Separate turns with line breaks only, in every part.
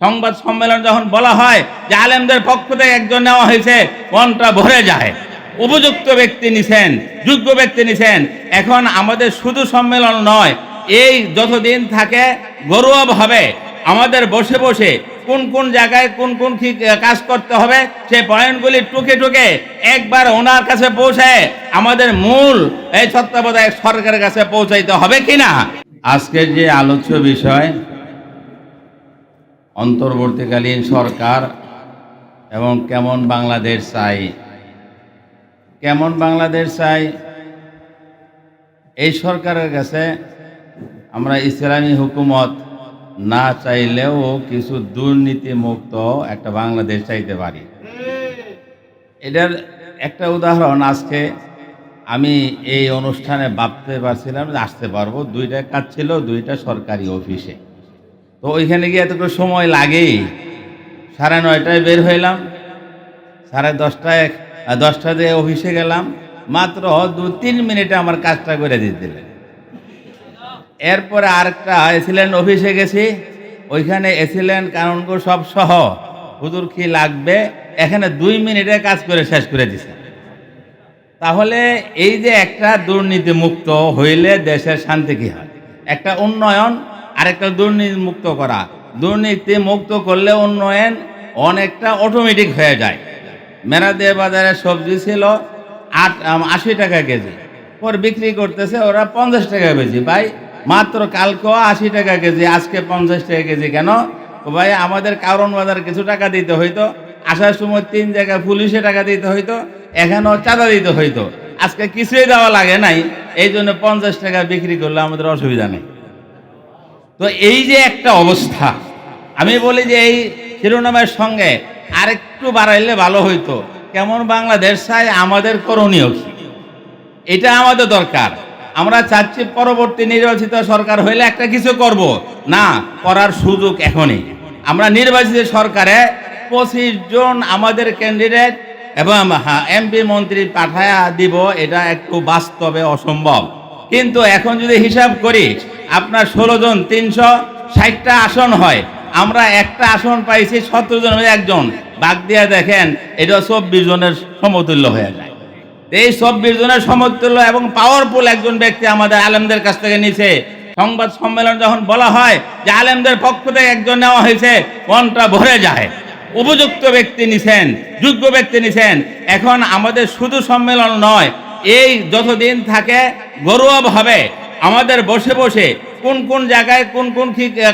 সংবাদ সম্মেলন যখন বলা হয় যে আলেমদের পক্ষ থেকে একজন নেওয়া হয়েছে, মনটা ভরে যায়। উপযুক্ত ব্যক্তি নিছেন, যোগ্য ব্যক্তি নিছেন। এখন আমাদের শুধু সম্মেলন নয়, এই যতদিন থাকে গৌরবভাবে আমাদের বসে বসে কোন কোন জায়গায় কোন কোন কাজ করতে হবে, সেই পয়েন্টগুলি টুকে টুকে একবার ওনার কাছে পৌঁছায় আমাদের মূল এই তত্ত্বাবধায়ক সরকারের কাছে পৌঁছাইতে হবে কিনা? আজকের যে আলোচ্য বিষয় অন্তর্বর্তীকালীন সরকার এবং কেমন বাংলাদেশ চাই? কেমন বাংলাদেশ চাই? এই সরকারের কাছে আমরা ইসলামী হুকুমত না চাইলেও কিছু দুর্নীতিমুক্ত একটা বাংলাদেশ চাইতে পারি। এটার একটা উদাহরণ, আজকে আমি এই অনুষ্ঠানে ভাবতে পারছিলাম আসতে পারব। দুইটা কাজ ছিল, দুইটা সরকারি অফিসে। তো ওইখানে গিয়ে এতটুকু সময় লাগেই। সাড়ে নয়টায় বের হইলাম। সাড়ে দশটায় দশটা দিয়ে অফিসে গেলাম। মাত্র দু তিন মিনিটে আমার কাজটা করে দিয়ে দিলেন। এরপরে আরেকটা এসিলেন্ট অফিসে গেছি। ওইখানে এসিলেন্ট কারণগুলো সব সহ। হুজুর কি লাগবে? এখানে দুই মিনিটে কাজ করে শেষ করে দিছে। তাহলে এই যে একটা দুর্নীতি মুক্ত হইলে দেশের শান্তি কি হয়? একটা উন্নয়ন আরেকটা দুর্নীতি মুক্ত করা। দুর্নীতি মুক্ত করলে উন্নয়ন অনেকটা অটোমেটিক হয়ে যায়। মেরাদে বাজারে সবজি ছিল আট আশি টাকা কেজি। পর বিক্রি করতেছে ওরা পঞ্চাশ টাকা কেজি ভাই, মাত্র কালকেও আশি টাকা কেজি, আজকে পঞ্চাশ টাকা কেজি কেন? ভাই, আমাদের কারণ বাজার কিছু টাকা দিতে হইতো। আসার সময় তিন জায়গায় পুলিশে টাকা দিতে হইতো, এখানেও চাঁদা দিতে হইতো। আজকে কিছুই দেওয়া লাগে নাই এই জন্য পঞ্চাশ টাকা বিক্রি করলে আমাদের অসুবিধা নেই। তো এই যে একটা অবস্থা, আমি বলি যে এই শিরোনামের সঙ্গে আরেকটু বাড়াইলে ভালো হইতো। কেমন বাংলাদেশ চাই আমাদের করণীয় কি? এটা আমাদের দরকার। আমরা চাচ্ছি পরবর্তী নির্বাচিত সরকার হইলে একটা কিছু করব। না, করার সুযোগ এখনই। আমরা নির্বাচিত সরকারে পঁচিশ জন আমাদের ক্যান্ডিডেট এবং এমপি মন্ত্রী পাঠায়া দিব, এটা একটু বাস্তবে অসম্ভব। কিন্তু এখন যদি হিসাব করি, আপনার ষোলো জন তিনশো ষাটটা আসন হয়। আমরা একটা আসন পাইছি সতেরো জন একজন। বাদ দিয়ে দেখেন এটা চব্বিশ জনের সমতুল্য হয়ে যায়। এই চব্বিশ জনের সমতুল্য এবং পাওয়ারফুল একজন ব্যক্তি আমাদের আলেমদের কাছ থেকে নিছে। সংবাদ সম্মেলন যখন বলা হয় যে আলেমদের পক্ষ থেকে একজন নেওয়া হয়েছে, মনটা ভরে যায়। উপযুক্ত ব্যক্তি নিছেন, যোগ্য ব্যক্তি নিছেন। এখন আমাদের শুধু সম্মেলন নয় এই যতদিন থাকে গৌরবভাবে আমাদের বসে বসে কোন কোন জায়গায় কোন কোন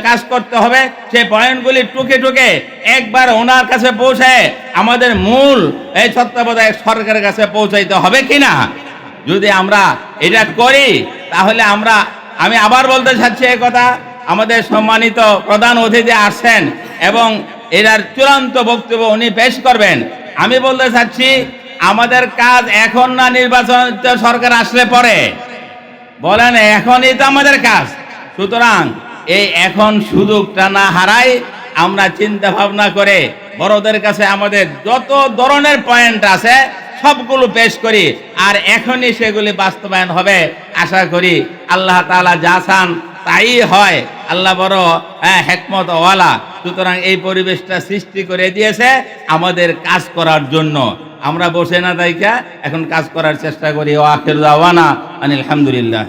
কাজ করতে হবে সেই পয়েন্টগুলি টুকে টুকে একবার ওনার কাছে পৌঁছায় আমাদের মূল এই তত্ত্বাবধায়ক সরকারের কাছে পৌঁছাইতে হবে কি না যদি আমরা এটা করি, তাহলে আমরা, আমি আবার বলতে চাচ্ছি এই কথা, আমাদের সম্মানিত প্রধান অতিথি আসছেন এবং এটার চূড়ান্ত বক্তব্য উনি পেশ করবেন। আমি বলতে চাচ্ছি আমাদের কাজ এখন না নির্বাচন সরকার আসলে পরে? বলেন, এখনই তো আমাদের কাজ। সুতরাং এই এখন সুযোগটা না হারাই আমরা চিন্তা ভাবনা করে বড়দের কাছে আমাদের যত ধরনের পয়েন্ট আছে সবগুলো পেশ করি আর এখনই সেগুলি বাস্তবায়ন হবে। আশা করি আল্লাহ তাআলা যা চান তাই হয়। আল্লাহ বড় হ্যাঁ হেকমত ওয়ালা সুতরাং এই পরিবেশটা সৃষ্টি করে দিয়েছে আমাদের কাজ করার জন্য। আমরা বসে না তাইকা এখন কাজ করার চেষ্টা করি। ও আখের দাওয়ানা আনিল আলহামদুলিল্লাহ